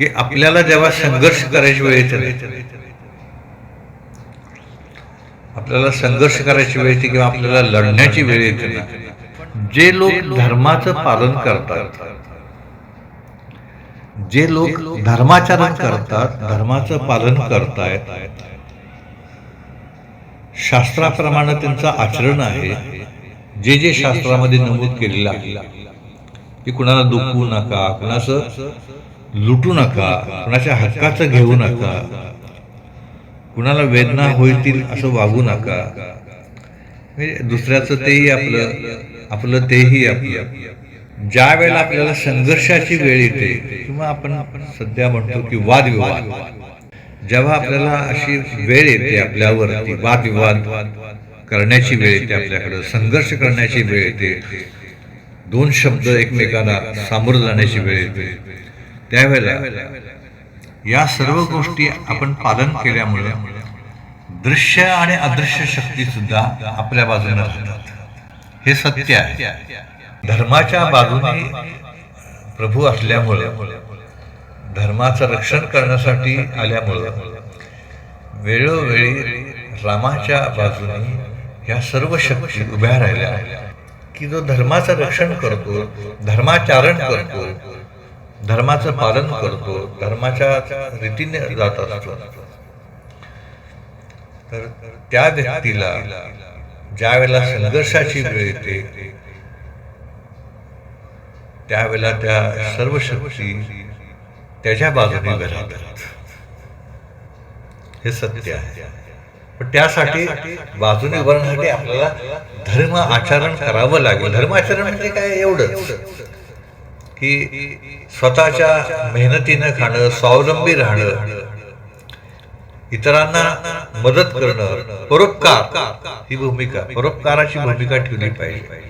की आपल्याला जेव्हा संघर्ष करायची वेळ येते आपल्याला संघर्ष करायची वेळ येते किंवा आपल्याला लढण्याची वेळ येते ना जे लोक धर्माचं पालन करतात जे लोक धर्माचरण करतात धर्माचं पालन करतायत शास्त्राप्रमाणे त्यांचं आचरण आहे जे जे शास्त्रामध्ये नमूद केलेलं आहे की कुणाला दुखवू नका कुणाचं लुटू नका कुणाच्या हक्काचं घेऊ नका. कुणाला वेदना होईल असं वागू नका. म्हणजे दुसऱ्याचं तेही आपलं आपलं तेही आपलं. ज्या वेळेला आपल्याला संघर्षाची वेळ येते किंवा आपण आपण सध्या म्हणतो की वादविवाद जेव्हा आपल्याला अशी वेळ येते आपल्यावर वादविवाद करण्याची वेळ येते आपल्याकडं संघर्ष करण्याची वेळ येते. दोन शब्द एकमेकांना सामोरं जाण्याची वेळ येते. त्यावेळेला या सर्व गोष्टी आपण पालन केल्यामुळे दृश्य आणि अदृश्य शक्ती सुद्धा आपल्या बाजूने राहतात. हे सत्य आहे. धर्माच्या बाजूने प्रभू असल्यामुळे धर्माचं रक्षण करण्यासाठी आल्यामुळं वेळोवेळी रामाच्या बाजूने ह्या सर्व शक्ती उभ्या राहिल्या की जो धर्माचं रक्षण करतो धर्माचारण करतो धर्माचं पालन करतो धर्माच्या रीतीने जात असतो. तर त्या व्यक्तीला ज्या वेळेला संघर्षाची वेळ येते त्यावेळेला त्या सर्व शक्ती त्याच्या बाजूने उभ्या राहतात. हे सत्य आहे. पण त्यासाठी बाजूने उभारण्यासाठी आपल्याला धर्म आचरण करावं लागेल. धर्म आचरण म्हणजे काय? एवढंच. की स्वतःच्या मेहनतीनं खाणं स्वावलंबी राहणं इतरांना मदत करणं परोपकार ही भूमिका परोपकाराची भूमिका ठेवली पाहिजे.